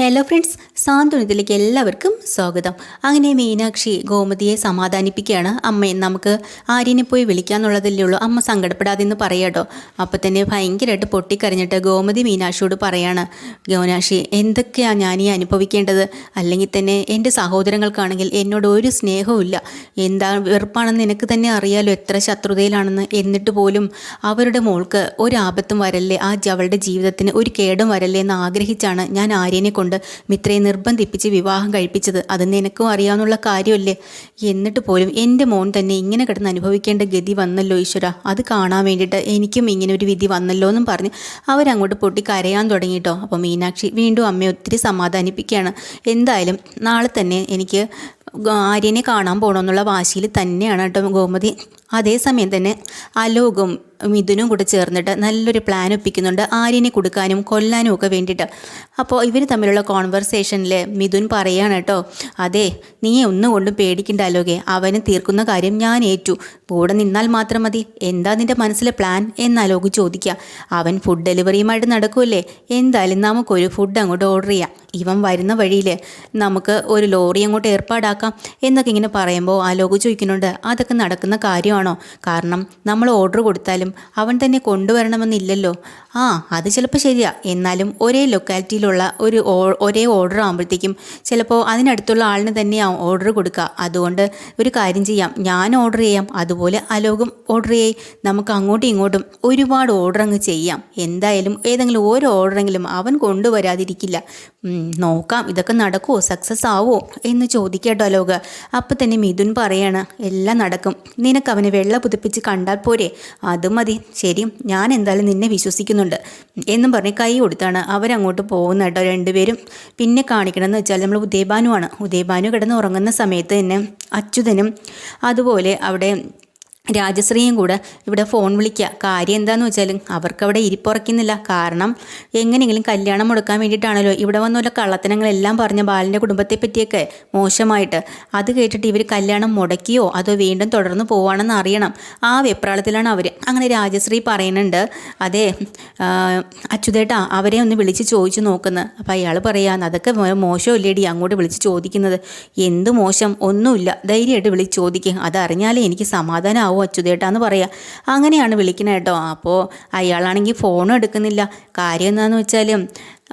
Hello friends സാന്ത്വനത്തിലേക്ക് എല്ലാവർക്കും സ്വാഗതം. അങ്ങനെ മീനാക്ഷി ഗോമതിയെ സമാധാനിപ്പിക്കുകയാണ്. അമ്മയെ നമുക്ക് ആര്യനെ പോയി വിളിക്കാന്നുള്ളതല്ലേ ഉള്ളൂ. അമ്മ സങ്കടപ്പെടാതെ എന്ന് പറയാട്ടോ അപ്പോൾ തന്നെ ഭയങ്കരമായിട്ട് പൊട്ടിക്കരഞ്ഞിട്ട് ഗോമതി മീനാക്ഷിയോട് പറയാണ്. ഗോനാക്ഷി എന്തൊക്കെയാണ് ഞാൻ ഈ അനുഭവിക്കേണ്ടത്? അല്ലെങ്കിൽ തന്നെ എന്റെ സഹോദരങ്ങൾക്കാണെങ്കിൽ എന്നോട് ഒരു സ്നേഹവും ഇല്ല. എന്താ വെറുപ്പാണെന്ന് എനിക്ക് തന്നെ അറിയാലോ എത്ര ശത്രുതയിലാണെന്ന്. എന്നിട്ട് പോലും അവരുടെ മോൾക്ക് ഒരു ആപത്തും വരല്ലേ? ആ അവളുടെ ജീവിതത്തിന് ഒരു കേടും വരല്ലേ എന്ന് ആഗ്രഹിച്ചാണ് ഞാൻ ആര്യനെ കൊണ്ട് മിത്രയെ നിർബന്ധിപ്പിച്ച് വിവാഹം കഴിപ്പിച്ചത് അത് നിനക്കും അറിയാവുന്ന കാര്യമല്ലേ? എന്നിട്ട് പോലും എന്റെ മോൻ തന്നെ ഇങ്ങനെ കിടന്ന് അനുഭവിക്കേണ്ട ഗതി വന്നല്ലോ ഈശ്വര. അത് കാണാൻ വേണ്ടിയിട്ട് എനിക്കും ഇങ്ങനെ ഒരു വിധി വന്നല്ലോ എന്നും പറഞ്ഞ് അവരങ്ങോട്ട് പൊട്ടി കരയാൻ തുടങ്ങിയിട്ടോ അപ്പോൾ മീനാക്ഷി വീണ്ടും അമ്മയെ ഒത്തിരി സമാധാനിപ്പിക്കുകയാണ്. എന്തായാലും നാളെ തന്നെ എനിക്ക് ആര്യനെ കാണാൻ പോകണമെന്നുള്ള വാശിയിൽ തന്നെയാണ് കേട്ടോ ഗോമതി. അതേസമയം തന്നെ അലോകും മിഥുനും കൂടെ ചേർന്നിട്ട് നല്ലൊരു പ്ലാൻ ഒപ്പിക്കുന്നുണ്ട്. ആര്യനെ കൊടുക്കാനും കൊല്ലാനും ഒക്കെ വേണ്ടിയിട്ട്. അപ്പോൾ ഇവർ തമ്മിലുള്ള കോൺവെർസേഷനിൽ മിഥുൻ പറയുകയാണ് കേട്ടോ അതെ നീ ഒന്നുകൊണ്ടും പേടിക്കണ്ട അലോകെ. അവന് തീർക്കുന്ന കാര്യം ഞാൻ ഏറ്റു. കൂടെ നിന്നാൽ മാത്രം മതി. എന്താ നിന്റെ മനസ്സിലെ പ്ലാൻ എന്ന് അലോക് ചോദിക്കുക. അവൻ ഫുഡ് ഡെലിവറിയുമായിട്ട് നടക്കുമല്ലേ എന്തായാലും നമുക്കൊരു ഫുഡ് അങ്ങോട്ട് ഓർഡർ ചെയ്യാം. ഇവൻ വരുന്ന വഴിയിൽ നമുക്ക് ഒരു ലോറി അങ്ങോട്ട് ഏർപ്പാടാക്കാം എന്നൊക്കെ ഇങ്ങനെ പറയുമ്പോൾ അലോക് ചോദിക്കുന്നുണ്ട്. അതൊക്കെ നടക്കുന്ന കാര്യമാണോ? കാരണം നമ്മൾ ഓർഡർ കൊടുത്താലും അവൻ തന്നെ കൊണ്ടുവരണമെന്നില്ലല്ലോ. ആ അത് ചിലപ്പോൾ ശരിയാ. എന്നാലും ഒരേ ലൊക്കാലിറ്റിയിലുള്ള ഒരു ഒരേ ഓർഡർ ആകുമ്പോഴത്തേക്കും ചിലപ്പോൾ അതിനടുത്തുള്ള ആളിന് തന്നെയാവും ഓർഡർ കൊടുക്കുക അതുകൊണ്ട് ഒരു കാര്യം ചെയ്യാം. ഞാൻ ഓർഡർ ചെയ്യാം. അതുപോലെ അലോകം ഓർഡർ ചെയ്യ്. നമുക്ക് അങ്ങോട്ടും ഇങ്ങോട്ടും ഒരുപാട് ഓർഡർ അങ്ങ് ചെയ്യാം. എന്തായാലും ഏതെങ്കിലും ഓരോ ഓർഡറെങ്കിലും അവൻ കൊണ്ടുവരാതിരിക്കില്ല. നോക്കാം. ഇതൊക്കെ നടക്കുമോ സക്സസ് ആവോ എന്ന് ചോദിക്കട്ടോ അലോക. അപ്പം തന്നെ മിഥുൻ പറയാണ് എല്ലാം നടക്കും. നിനക്ക് അവനെ വെള്ള പുതിപ്പിച്ച് കണ്ടാൽ പോരെ? അത് മതി. ശരി ഞാൻ എന്തായാലും നിന്നെ വിശ്വസിക്കുന്നുണ്ട്. എന്നും പറഞ്ഞ് കൈ കൊടുത്താണ് അവരങ്ങോട്ട് പോകുന്ന കേട്ടോ രണ്ടുപേരും. പിന്നെ കാണിക്കണമെന്ന് വെച്ചാൽ നമ്മൾ ഉദയഭാനുവാണ്. ഉദയഭാനു കിടന്ന് ഉറങ്ങുന്ന സമയത്ത് തന്നെ അച്യുതനും അതുപോലെ അവിടെ രാജശ്രീയും കൂടെ ഇവിടെ ഫോൺ വിളിക്കുക. കാര്യം എന്താണെന്ന് വെച്ചാലും അവർക്കവിടെ അവിടെ ഇരിപ്പുറക്കുന്നില്ല കാരണം എങ്ങനെയെങ്കിലും കല്യാണം മുടക്കാൻ വേണ്ടിയിട്ടാണല്ലോ ഇവിടെ വന്നുള്ള കള്ളത്തനങ്ങളെല്ലാം പറഞ്ഞ ബാലിന്റെ കുടുംബത്തെ പറ്റിയൊക്കെ മോശമായിട്ട്. അത് കേട്ടിട്ട് ഇവർ കല്യാണം മുടക്കിയോ അതോ വീണ്ടും തുടർന്ന് പോവാണെന്ന് അറിയണം. ആ വെപ്രാളത്തിലാണ് അവർ അങ്ങനെ രാജശ്രീ പറയുന്നുണ്ട്. അതെ അച്യുതേട്ടാ അവരെ ഒന്ന് വിളിച്ച് ചോദിച്ചു നോക്കുന്നത് അപ്പോൾ അയാൾ പറയാന്ന് അതൊക്കെ മോശമില്ലേടി അങ്ങോട്ട് വിളിച്ച് ചോദിക്കുന്നത്? എന്ത് മോശം? ഒന്നുമില്ല. ധൈര്യമായിട്ട് വിളിച്ച് ചോദിക്കുക അതറിഞ്ഞാലേ എനിക്ക് സമാധാനമാവും അച്യുതേട്ടാന്ന് പറയുക അങ്ങനെയാണ് വിളിക്കുന്നത് കേട്ടോ. അപ്പോൾ അയാളാണെങ്കിൽ ഫോണും എടുക്കുന്നില്ല. കാര്യം എന്താണെന്ന് വെച്ചാൽ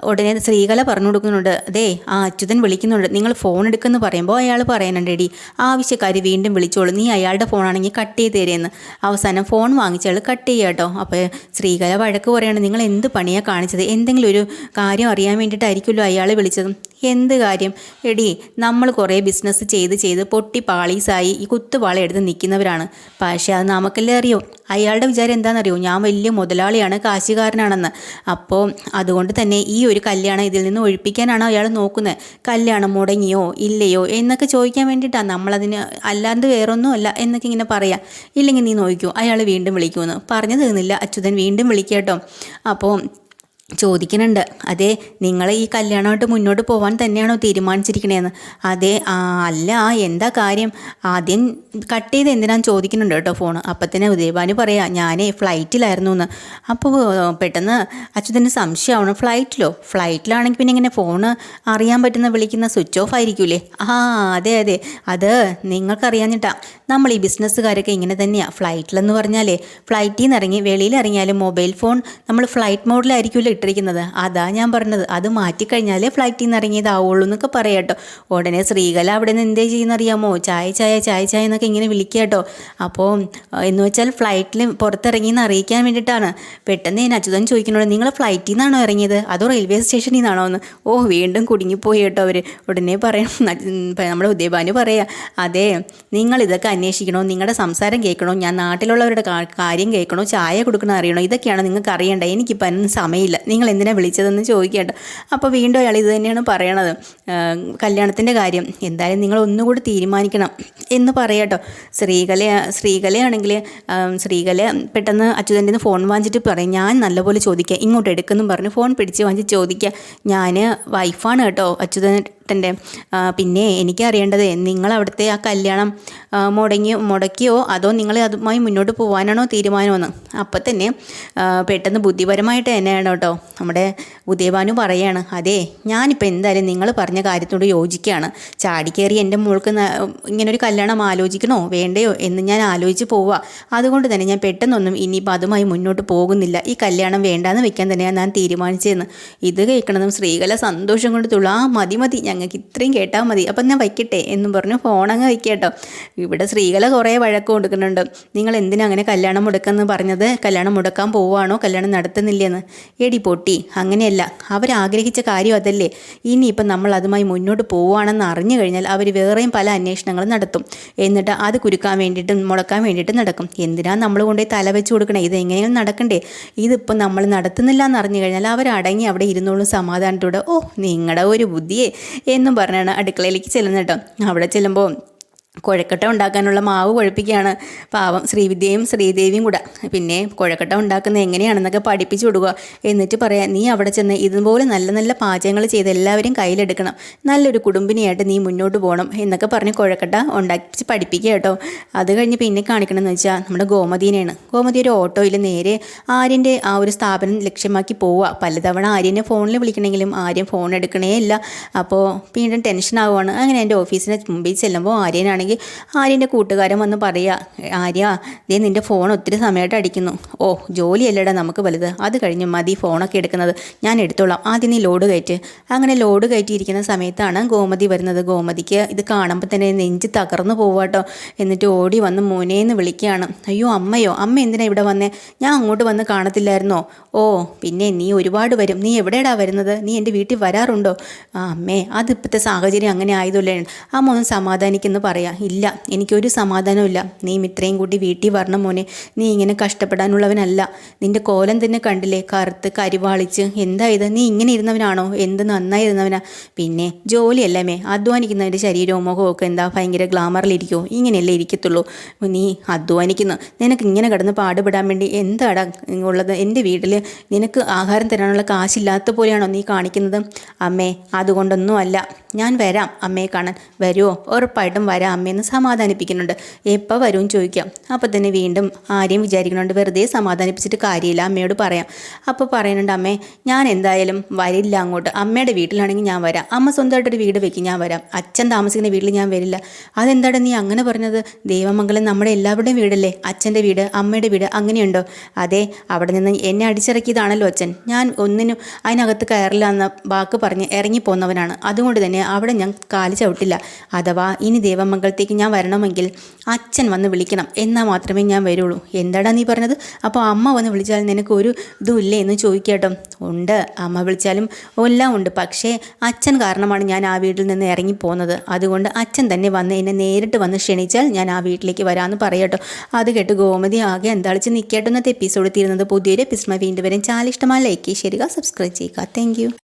ഉടനെ ശ്രീകല പറഞ്ഞു കൊടുക്കുന്നുണ്ട്. അതെ ആ അച്യുതൻ വിളിക്കുന്നുണ്ട്. നിങ്ങൾ ഫോൺ എടുക്കുമെന്ന് പറയുമ്പോൾ അയാൾ പറയുന്നുണ്ട് എടി ആവശ്യക്കാർ വീണ്ടും വിളിച്ചോളൂ. നീ അയാളുടെ ഫോണാണെങ്കിൽ കട്ട് ചെയ്ത് തരുമെന്ന് അവസാനം ഫോൺ വാങ്ങിച്ചയാൾ കട്ട് ചെയ്യുക കേട്ടോ അപ്പോൾ ശ്രീകല വഴക്ക് പറയാണ്. നിങ്ങൾ എന്ത് പണിയാണ് കാണിച്ചത്? എന്തെങ്കിലും ഒരു കാര്യം അറിയാൻ വേണ്ടിയിട്ടായിരിക്കുമല്ലോ അയാൾ വിളിച്ചതും. എന്ത് കാര്യം? എടി നമ്മൾ കുറേ ബിസിനസ് ചെയ്ത് ചെയ്ത് പൊട്ടി പാളീസായി ഈ കുത്തുപാള എടുത്ത് നിൽക്കുന്നവരാണ്. പക്ഷേ അത് നമുക്കല്ലേ അറിയോ? അയാളുടെ വിചാരം എന്താണെന്നറിയോ? ഞാൻ വലിയ മുതലാളിയാണ് കാശുകാരനാണെന്ന്. അപ്പോൾ അതുകൊണ്ട് തന്നെ ഈ ഒരു കല്യാണം ഇതിൽ നിന്ന് ഒഴിപ്പിക്കാനാണ് അയാൾ നോക്കുന്നത്. കല്യാണം മുടങ്ങിയോ ഇല്ലയോ എന്നൊക്കെ ചോദിക്കാൻ വേണ്ടിയിട്ടാണ് നമ്മളതിന് അല്ലാണ്ട് വേറൊന്നും അല്ല എന്നൊക്കെ ഇങ്ങനെ പറയാം. ഇല്ലെങ്കിൽ നീ നോക്കൂ അയാൾ വീണ്ടും വിളിക്കുമെന്ന്. പറഞ്ഞു തീർന്നില്ല. അച്യുതൻ വീണ്ടും വിളിക്കട്ടോ. അപ്പോൾ ചോദിക്കുന്നുണ്ട്. അതെ നിങ്ങൾ ഈ കല്യാണമായിട്ട് മുന്നോട്ട് പോകാൻ തന്നെയാണോ തീരുമാനിച്ചിരിക്കണേന്ന്. അതെ അല്ല എന്താ കാര്യം? ആദ്യം കട്ട് ചെയ്ത് എന്തിനാന്ന് ചോദിക്കുന്നുണ്ട് കേട്ടോ ഫോൺ അപ്പം തന്നെ ഉദയഭാനു പറയാ ഞാൻ ഫ്ലൈറ്റിലായിരുന്നു എന്ന് അപ്പോൾ പെട്ടെന്ന് അച്യുതന്റെ സംശയമാണ് ഫ്ലൈറ്റിലോ? ഫ്ലൈറ്റിലാണെങ്കിൽ പിന്നെ ഇങ്ങനെ ഫോണ് അറിയാൻ പറ്റുന്ന വിളിക്കുന്ന സ്വിച്ച് ഓഫ് ആയിരിക്കൂലേ? ആ അതെ അതെ. അത് നിങ്ങൾക്കറിയാഞ്ഞിട്ടാ. നമ്മൾ ഈ ബിസിനസ്സുകാരൊക്കെ ഇങ്ങനെ തന്നെയാണ് ഫ്ലൈറ്റിലെന്ന് പറഞ്ഞാലേ ഫ്ലൈറ്റിൽ നിന്ന് ഇറങ്ങി വെളിയിൽ ഇറങ്ങിയാലും മൊബൈൽ ഫോൺ നമ്മൾ ഫ്ലൈറ്റ് മോഡിലായിരിക്കുമല്ലോ ഇട്ടിരിക്കുന്നത് അതാ ഞാൻ പറഞ്ഞത്. അത് മാറ്റിക്കഴിഞ്ഞാലേ ഫ്ലൈറ്റിൽ നിന്ന് ഇറങ്ങിയതാവുള്ളൂ എന്നൊക്കെ പറയാട്ടോ ഉടനെ ശ്രീകല അവിടെ നിന്ന് എന്തേ ചെയ്യുന്നറിയാമോ? ചായ ചായ ചായ ചായ എന്നൊക്കെ ഇങ്ങനെ വിളിക്കാട്ടോ കേട്ടോ അപ്പോൾ എന്ന് വെച്ചാൽ ഫ്ലൈറ്റിൽ പുറത്തിറങ്ങി എന്ന് അറിയിക്കാൻ വേണ്ടിയിട്ടാണ് പെട്ടെന്ന് ഞാൻ അച്യുതൻ ചോദിക്കുന്നുണ്ട് നിങ്ങൾ ഫ്ലൈറ്റിൽ നിന്നാണോ ഇറങ്ങിയത്? അതോ റെയിൽവേ സ്റ്റേഷനിൽ നിന്നാണോ എന്ന്? ഓ വീണ്ടും കുടുങ്ങിപ്പോയി കേട്ടോ അവർ ഉടനെ പറയാം നമ്മുടെ ഉദയഭാനു പറയാം അതെ നിങ്ങൾ ഇതൊക്കെ അന്വേഷിക്കണോ? നിങ്ങളുടെ സംസാരം കേൾക്കണോ? ഞാൻ നാട്ടിലുള്ളവരുടെ കാര്യം കേൾക്കണോ? ചായ കൊടുക്കണോ? അറിയണോ? ഇതൊക്കെയാണ് നിങ്ങൾക്ക് അറിയേണ്ടത് എനിക്കിപ്പോൾ അതിന് സമയമില്ല. നിങ്ങൾ എന്തിനാണ് വിളിച്ചതെന്ന് ചോദിക്കേണ്ട അപ്പോൾ വീണ്ടും അയാൾ ഇത് തന്നെയാണ് പറയണത്. കല്യാണത്തിന്റെ കാര്യം. എന്തായാലും നിങ്ങൾ ഒന്നുകൂടി തീരുമാനിക്കണം എന്ന് പറയാട്ടോ. ശ്രീകല ശ്രീകലയാണെങ്കിൽ ശ്രീകല പെട്ടെന്ന് അച്യുതന്റെ നിന്ന് ഫോൺ വാങ്ങിച്ചിട്ട് പറയും ഞാൻ നല്ലപോലെ ചോദിക്കുക ഇങ്ങോട്ട് എടുക്കുന്നു പറഞ്ഞ്. ഫോൺ പിടിച്ച് വാങ്ങിച്ച് ചോദിക്കുക ഞാൻ വൈഫാണ് കേട്ടോ. അച്യുതൻ ആ, പിന്നെ എനിക്കറിയേണ്ടത് നിങ്ങൾ അവിടുത്തെ ആ കല്യാണം മുടങ്ങി മുടക്കിയോ അതോ നിങ്ങൾ അതുമായി മുന്നോട്ട് പോകാനാണോ തീരുമാനമെന്ന്? അപ്പം തന്നെ പെട്ടെന്ന് ബുദ്ധിപരമായിട്ട് തന്നെയാണ് കേട്ടോ. നമ്മുടെ ഉദയഭാനു പറയാണ് അതെ ഞാനിപ്പോൾ എന്തായാലും നിങ്ങൾ പറഞ്ഞ കാര്യത്തോട് യോജിക്കുകയാണ്. ചാടിക്കേറി എന്റെ മോൾക്ക് ഇങ്ങനെ ഇങ്ങനൊരു കല്യാണം ആലോചിക്കണോ? വേണ്ടയോ? എന്ന് ഞാൻ ആലോചിച്ച് പോവുക അതുകൊണ്ട് തന്നെ ഞാൻ പെട്ടെന്നൊന്നും ഇനിയിപ്പോൾ അതുമായി മുന്നോട്ട് പോകുന്നില്ല. ഈ കല്യാണം വേണ്ടാന്ന് വെക്കാൻ തന്നെയാണ് ഞാൻ തീരുമാനിച്ചതെന്ന്. ഇത് കേൾക്കണതും സ്ത്രീകളെ സന്തോഷം കൊണ്ട് ആ മതി മതി ഞങ്ങൾക്ക് ഇത്രയും കേട്ടാൽ മതി. അപ്പം ഞാൻ വയ്ക്കട്ടെ എന്നും പറഞ്ഞു അങ്ങ് വയ്ക്കട്ടോ ഇവിടെ സ്ത്രീകളെ കുറേ വഴക്കം കൊടുക്കുന്നുണ്ട് നിങ്ങൾ എന്തിനാ അങ്ങനെ കല്യാണം മുടക്കെന്ന് പറഞ്ഞത്? കല്യാണം മുടക്കാൻ പോവുകയാണോ? കല്യാണം നടത്തുന്നില്ലെന്ന്? എടി പൊട്ടി അങ്ങനെയല്ല. അവരാഗ്രഹിച്ച കാര്യം അതല്ലേ. ഇനിയിപ്പം നമ്മൾ അതുമായി മുന്നോട്ട് പോവുകയാണെന്ന് അറിഞ്ഞു കഴിഞ്ഞാൽ അവർ വേറെയും പല അന്വേഷണങ്ങളും നടത്തും. എന്നിട്ട് അത് കുരുക്കാൻ വേണ്ടിയിട്ടും മുടക്കാൻ വേണ്ടിയിട്ടും നടക്കും. എന്തിനാ നമ്മൾ കൊണ്ടുപോയി തല വെച്ച് കൊടുക്കണേ? ഇത് എങ്ങനെയും നടക്കണ്ടേ? ഇതിപ്പോൾ നമ്മൾ നടത്തുന്നില്ല എന്ന് അറിഞ്ഞു കഴിഞ്ഞാൽ അവരടങ്ങി അവിടെ ഇരുന്നോളും സമാധാനത്തോടെ. ഓ നിങ്ങളുടെ ഒരു ബുദ്ധിയെ. എന്നും പറഞ്ഞാണ് അടുക്കളയിലേക്ക് ചെല്ലുന്നത് കേട്ടോ. അവിടെ ചെല്ലുമ്പോൾ കുഴക്കട്ട ഉണ്ടാക്കാനുള്ള മാവ് കുഴപ്പിക്കുകയാണ്. പാവം ശ്രീവിദ്യയും ശ്രീദേവിയും കൂടെ. പിന്നെ കുഴക്കട്ട ഉണ്ടാക്കുന്നത് എങ്ങനെയാണെന്നൊക്കെ പഠിപ്പിച്ചു കൊടുക്കുക. എന്നിട്ട് പറയാം നീ അവിടെ ചെന്ന് ഇതുപോലെ നല്ല നല്ല പാചകങ്ങൾ ചെയ്ത് എല്ലാവരും കയ്യിലെടുക്കണം. നല്ലൊരു കുടുംബിനിയായിട്ട് നീ മുന്നോട്ട് പോകണം എന്നൊക്കെ പറഞ്ഞ് കുഴക്കട്ട ഉണ്ടാക്കി പഠിപ്പിക്കുക കേട്ടോ. അത് കഴിഞ്ഞ് പിന്നെ കാണിക്കണമെന്ന് വെച്ചാൽ നമ്മുടെ ഗോമതീനെയാണ്. ഗോമതി ഒരു ഓട്ടോയിൽ നേരെ ആര്യന്റെ ആ ഒരു സ്ഥാപനം ലക്ഷ്യമാക്കി പോവുക. പലതവണ ആര്യനെ ഫോണിൽ വിളിക്കണമെങ്കിലും ആര്യൻ ഫോൺ എടുക്കണേ ഇല്ല അപ്പോൾ വീണ്ടും ടെൻഷൻ ആവുകയാണ് അങ്ങനെ എന്റെ ഓഫീസിന് മുമ്പിൽ ചെല്ലുമ്പോൾ ആര്യനാണെങ്കിൽ ആര്യന്റെ കൂട്ടുകാരൻ വന്ന് പറയുക ആര്യ ദേ നിന്റെ ഫോൺ ഒത്തിരി സമയമായിട്ട് അടിക്കുന്നു. ഓ ജോലിയല്ലടാ നമുക്ക് വലുത്. അത് കഴിഞ്ഞ് മതി ഫോണൊക്കെ എടുക്കുന്നത്. ഞാൻ എടുത്തോളാം. ആദ്യം നീ ലോഡ് കയറ്റ്. അങ്ങനെ ലോഡ് കയറ്റിയിരിക്കുന്ന സമയത്താണ് ഗോമതി വരുന്നത്. ഗോമതിക്ക് ഇത് കാണുമ്പോൾ തന്നെ നെഞ്ച് തകർന്നു പോവാട്ടോ എന്നിട്ട് ഓടി വന്ന് മോനേന്ന് വിളിക്കുകയാണ്. അയ്യോ അമ്മയോ അമ്മ എന്തിനാ ഇവിടെ വന്നേ? ഞാൻ അങ്ങോട്ട് വന്ന് കാണത്തില്ലായിരുന്നോ? ഓ പിന്നെ നീ ഒരുപാട് വരും. നീ എവിടെയാടാ വരുന്നത്? നീ എന്റെ വീട്ടിൽ വരാറുണ്ടോ? ആ അമ്മേ അതിപ്പോഴത്തെ സാഹചര്യം അങ്ങനെ ആയതുകൊണ്ടാണ് അമ്മ ഒന്ന് സമാധാനിക്കുന്നു പറയാം. ഇല്ല എനിക്കൊരു സമാധാനമില്ല നീ ഇത്രയും കൂട്ടി വീട്ടിൽ വരണം മോനെ. നീ ഇങ്ങനെ കഷ്ടപ്പെടാനുള്ളവനല്ല. നിന്റെ കോലം തന്നെ കണ്ടില്ലേ കറുത്ത് കരിവാളിച്ച്. എന്താ ഇത്? നീ ഇങ്ങനെ ഇരുന്നവനാണോ? എന്ത് നന്നായി ഇരുന്നവനാ? പിന്നെ ജോലിയല്ലേ മേ? അധ്വാനിക്കുന്നതിന്റെ ശരീരവും മുഖവും ഒക്കെ എന്താ ഭയങ്കര ഗ്ലാമറിലിരിക്കുമോ ഇങ്ങനെയല്ലേ ഇരിക്കത്തുള്ളൂ. നീ അധ്വാനിക്കുന്നു. നിനക്ക് ഇങ്ങനെ കിടന്ന് പാടുപെടാൻ വേണ്ടി എന്താടാ ഉള്ളത്? എന്റെ വീട്ടിൽ നിനക്ക് ആഹാരം തരാനുള്ള കാശില്ലാത്ത പോലെയാണോ നീ കാണിക്കുന്നത്? അമ്മേ അതുകൊണ്ടൊന്നും അല്ല ഞാൻ വരാം. അമ്മയെ കാണാൻ. വരുമോ ഉറപ്പായിട്ടും വരാം അമ്മയെന്ന് സമാധാനിപ്പിക്കുന്നുണ്ട്. എപ്പോൾ വരും? ചോദിക്കാം. അപ്പോൾ തന്നെ വീണ്ടും ആരെയും വിചാരിക്കുന്നുണ്ട്. വെറുതെ സമാധാനിപ്പിച്ചിട്ട് കാര്യമില്ല. അമ്മയോട് പറയാം. അപ്പോൾ പറയുന്നുണ്ട് അമ്മേ ഞാൻ എന്തായാലും വരില്ല അങ്ങോട്ട്. അമ്മയുടെ വീട്ടിലാണെങ്കിൽ ഞാൻ വരാം. അമ്മ സ്വന്തമായിട്ടൊരു വീട് വെക്കും ഞാൻ വരാം. അച്ഛൻ താമസിക്കുന്ന വീട്ടിൽ ഞാൻ വരില്ല. അതെന്താണ് നീ അങ്ങനെ പറഞ്ഞത്? ദേവമംഗലം നമ്മുടെ എല്ലാവരുടെയും വീടല്ലേ? അച്ഛന്റെ വീട് അമ്മയുടെ വീട് അങ്ങനെയുണ്ടോ? അതെ അവിടെ നിന്ന് എന്നെ അടിച്ചിറക്കിയതാണല്ലോ അച്ഛൻ. ഞാൻ ഒന്നിനും അതിനകത്ത് കയറില്ല എന്ന വാക്ക് പറഞ്ഞ് ഇറങ്ങിപ്പോന്നവനാണ്. അതുകൊണ്ട് തന്നെ അവിടെ ഞാൻ കാൽ ചവിട്ടില്ല. അഥവാ ഇനി ദേവമംഗലത്തേക്ക് ഞാൻ വരണമെങ്കിൽ അച്ഛൻ വന്ന് വിളിക്കണം. എന്നാൽ മാത്രമേ ഞാൻ വരുള്ളൂ. എന്താടാ നീ പറഞ്ഞത്? അപ്പോൾ അമ്മ വന്ന് വിളിച്ചാൽ നിനക്ക് ഒരു ഇതുമില്ലേ എന്ന് ചോദിക്കട്ടോ. ഉണ്ട്. അമ്മ വിളിച്ചാലും എല്ലാം ഉണ്ട്. പക്ഷേ അച്ഛൻ കാരണമാണ് ഞാൻ ആ വീട്ടിൽ നിന്ന് ഇറങ്ങി പോകുന്നത് അതുകൊണ്ട് അച്ഛൻ തന്നെ വന്ന് എന്നെ നേരിട്ട് വന്ന് ക്ഷണിച്ചാൽ ഞാൻ ആ വീട്ടിലേക്ക് വരാമെന്ന് പറയട്ടോ. അത് കേട്ട് ഗോമതി ആകെ എന്താളിച്ച് നിൽക്കട്ടെ എന്നത്തെ എപ്പിസോഡ് തീരുന്നത് പുതിയൊരു എപ്പിസോഡ് വീണ്ടും വരും. ചാലിഷ്ടമായ ലൈക്ക് ചെയ്യുക സബ്സ്ക്രൈബ് ചെയ്യുക താങ്ക്